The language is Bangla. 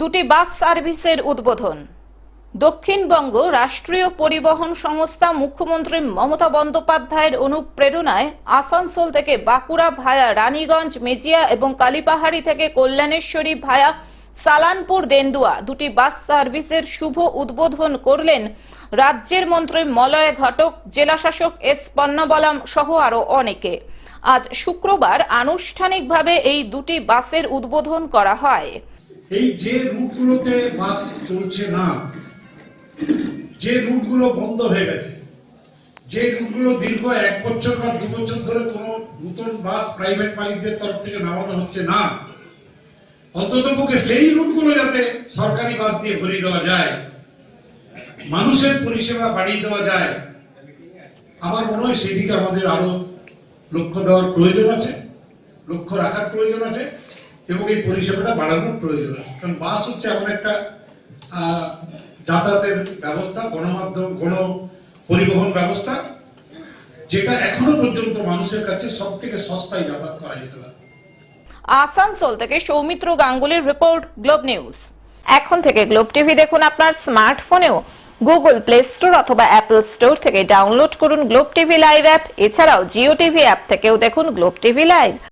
দুটি বাস সার্ভিসের উদ্বোধন। দক্ষিণবঙ্গ রাষ্ট্রীয় পরিবহন সংস্থা মুখ্যমন্ত্রী মমতা বন্দ্যোপাধ্যায়ের অনুপ্রেরণায় আসানসোল থেকে বাঁকুড়া ভায়া রানীগঞ্জ, মেজিয়া এবং কালীপাহাড়ি থেকে কল্যাণেশ্বরী ভায়া সালানপুর, দেন্দুয়া দুটি বাস সার্ভিসের শুভ উদ্বোধন করলেন রাজ্যের মন্ত্রী মলয় ঘটক, জেলাশাসক এস পন্নাবলাম সহ আরও অনেকে। আজ শুক্রবার আনুষ্ঠানিকভাবে এই দুটি বাসের উদ্বোধন করা হয়। এই যে রুটগুলোতে বাস চলছে না, যে রুটগুলো বন্ধ হয়ে গেছে, যে রুটগুলো দীর্ঘ এক বছর বা দু বছর ধরে কোনো নতুন বাস প্রাইভেট মালিকদের তরফ থেকে নামানো হচ্ছে না, অন্তত পক্ষে সেই রুটগুলো যাতে সরকারি বাস দিয়ে ভরিয়ে দেওয়া যায়, মানুষের পরিষেবা বাড়িয়ে দেওয়া যায়, আমার মনে হয় সেদিকে আমাদের আরও লক্ষ্য দেওয়ার প্রয়োজন আছে, লক্ষ্য রাখার প্রয়োজন আছে। এবং এই পরিষেবাটা বাড়ানোর প্রয়োজন আছে। কারণ বাস হচ্ছে এমন একটা যাতায়াতের ব্যবস্থা, গণমাধ্যম, গণ পরিবহন ব্যবস্থা, যেটা এখনও পর্যন্ত মানুষের কাছে সব থেকে সস্তায় যাতায়াত করা যেতে পারে। আসানসোল থেকে সৌমিত্র গাঙ্গুলির রিপোর্ট, গ্লোব নিউজ। এখন থেকে গ্লোব টিভি দেখুন আপনার স্মার্টফোনেও। গুগল প্লে স্টোর অথবা অ্যাপল স্টোর থেকে ডাউনলোড করুন গ্লোব টিভি লাইভ অ্যাপ। এছাড়াও জিও টিভি অ্যাপ থেকেও দেখুন গ্লোব টিভি লাইভ।